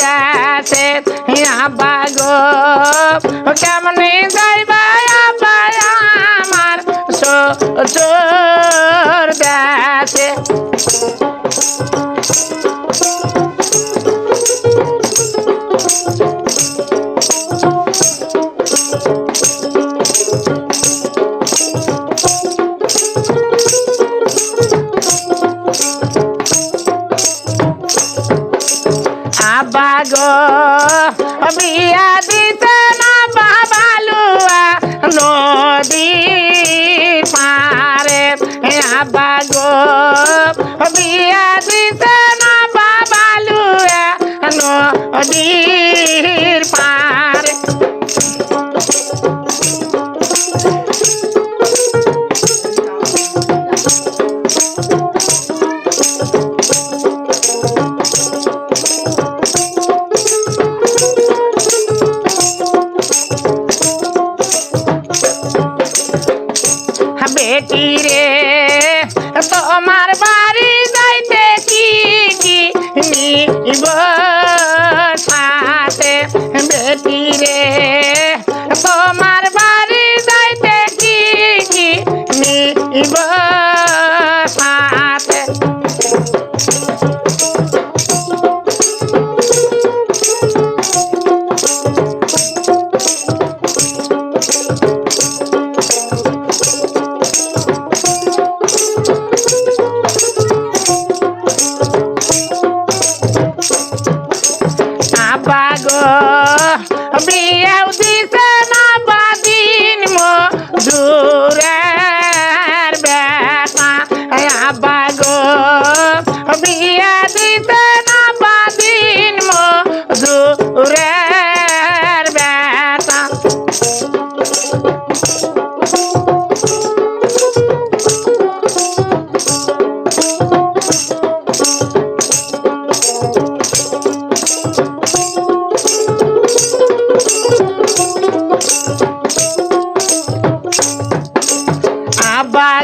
দাসে আবা গো কেমনে যাইবা আবা আমার সোর দাসে বেটি রে। তোমার বাড়ি যাইতে কি কি নিব?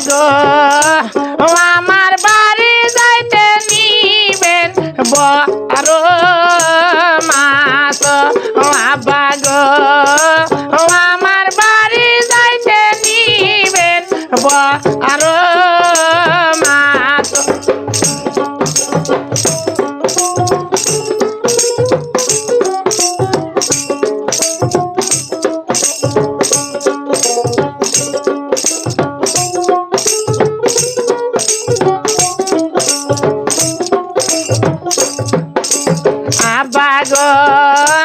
গো। আমার 大哥。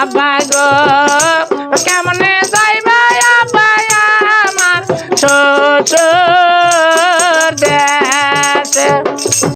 আব্বা